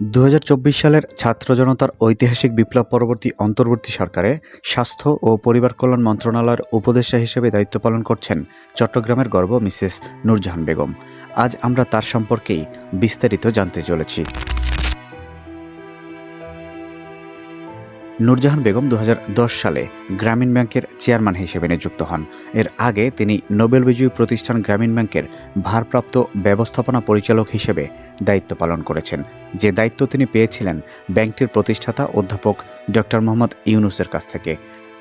দু হাজার চব্বিশ সালের ছাত্র জনতার ঐতিহাসিক বিপ্লব পরবর্তী অন্তর্বর্তী সরকারে স্বাস্থ্য ও পরিবার কল্যাণ মন্ত্রণালয়ের উপদেষ্টা হিসেবে দায়িত্ব পালন করছেন চট্টগ্রামের গর্ব মিসেস নূরজাহান বেগম। আজ আমরা তার সম্পর্কেই বিস্তারিত জানতে চলেছি। নূরজাহান বেগম দু হাজার দশ সালে গ্রামীণ ব্যাংকের চেয়ারম্যান হিসেবে নিযুক্ত হন। এর আগে তিনি নোবেল বিজয়ী প্রতিষ্ঠান গ্রামীণ ব্যাংকের ভারপ্রাপ্ত ব্যবস্থাপনা পরিচালক হিসেবে দায়িত্ব পালন করেছেন। যে দায়িত্ব তিনি পেয়েছিলেন ব্যাংকটির প্রতিষ্ঠাতা অধ্যাপক ডক্টর মোহাম্মদ ইউনুসের কাছ থেকে।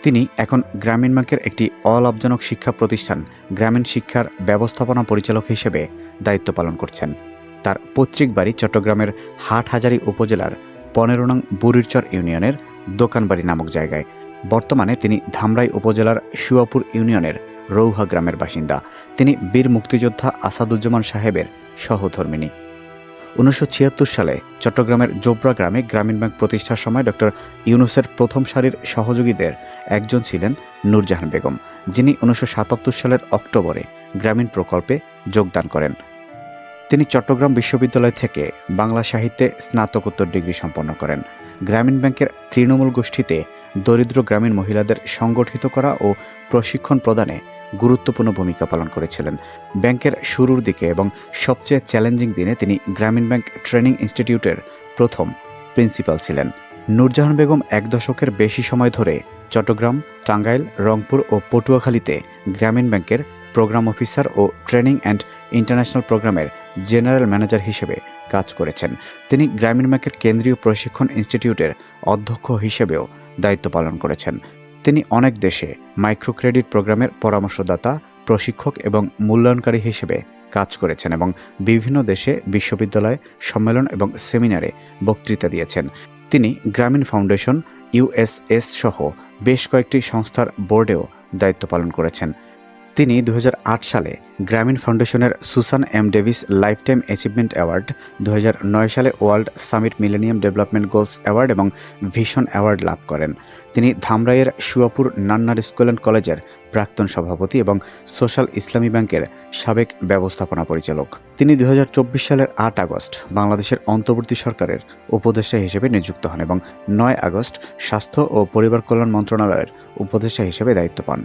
তিনি এখন গ্রামীণ ব্যাংকের একটি অলাভজনক শিক্ষা প্রতিষ্ঠান গ্রামীণ শিক্ষার ব্যবস্থাপনা পরিচালক হিসেবে দায়িত্ব পালন করছেন। তার পৈতৃক বাড়ি চট্টগ্রামের হাটহাজারী উপজেলার পনেরো নং বুড়িরচর ইউনিয়নের দোকানবাড়ি নামক জায়গায়। বর্তমানে তিনি ধামরাই উপজেলার শুয়াপুর ইউনিয়নের রৌহা গ্রামের বাসিন্দা। তিনি বীর মুক্তিযোদ্ধা আসাদুজ্জামান সাহেবের সহধর্মিনী উনিশশো ছিয়াত্তর সালে চট্টগ্রামের জোবরা গ্রামে গ্রামীণ ব্যাংক প্রতিষ্ঠার সময় ডক্টর ইউনুসের প্রথম সারির সহযোগীদের একজন ছিলেন নূরজাহান বেগম, যিনি উনিশশো সাতাত্তর সালের অক্টোবরে গ্রামীণ প্রকল্পে যোগদান করেন। তিনি চট্টগ্রাম বিশ্ববিদ্যালয় থেকে বাংলা সাহিত্যে স্নাতকোত্তর ডিগ্রি সম্পন্ন করেন। গ্রামীণ ব্যাংকের তৃণমূল গোষ্ঠীতে দরিদ্র গ্রামীণ মহিলাদের সংগঠিত করা ও প্রশিক্ষণ প্রদানে গুরুত্বপূর্ণ ভূমিকা পালন করেছিলেন। ব্যাংকের শুরুর দিকে এবং সবচেয়ে চ্যালেঞ্জিং দিনে তিনি গ্রামীণ ব্যাংক ট্রেনিং ইনস্টিটিউটের প্রথম প্রিন্সিপাল ছিলেন। নূরজাহান বেগম এক দশকের বেশি সময় ধরে চট্টগ্রাম, টাঙ্গাইল, রংপুর ও পটুয়াখালীতে গ্রামীণ ব্যাংকের প্রোগ্রাম অফিসার ও ট্রেনিং অ্যান্ড ইন্টারন্যাশনাল প্রোগ্রামের জেনারেল ম্যানেজার হিসেবে কাজ করেছেন। তিনি গ্রামীণ ব্যাংকের কেন্দ্রীয় প্রশিক্ষণ ইনস্টিটিউটের অধ্যক্ষ হিসেবেও দায়িত্ব পালন করেছেন। তিনি অনেক দেশে মাইক্রো ক্রেডিট প্রোগ্রামের পরামর্শদাতা, প্রশিক্ষক এবং মূল্যায়নকারী হিসেবে কাজ করেছেন এবং বিভিন্ন দেশে বিশ্ববিদ্যালয়, সম্মেলন এবং সেমিনারে বক্তৃতা দিয়েছেন। তিনি গ্রামীণ ফাউন্ডেশন ইউএসএস সহ বেশ কয়েকটি সংস্থার বোর্ডেও দায়িত্ব পালন করেছেন। তিনি দু হাজার আট সালে গ্রামীণ ফাউন্ডেশনের Susan M Davis lifetime achievement award দু হাজার নয় সালে world summit millennium development goals award এবং ভিশন অ্যাওয়ার্ড লাভ করেন। তিনি ধামরাইয়ের শুয়াপুর নান্নার স্কুল অ্যান্ড কলেজের প্রাক্তন সভাপতি এবং সোশ্যাল ইসলামী ব্যাংকের সাবেক ব্যবস্থাপনা পরিচালক। তিনি দু হাজার চব্বিশ সালের আট আগস্ট বাংলাদেশের অন্তর্বর্তী সরকারের উপদেষ্টা হিসেবে নিযুক্ত হন এবং নয় আগস্ট স্বাস্থ্য ও পরিবার কল্যাণ মন্ত্রণালয়ের উপদেষ্টা হিসেবে দায়িত্ব পান।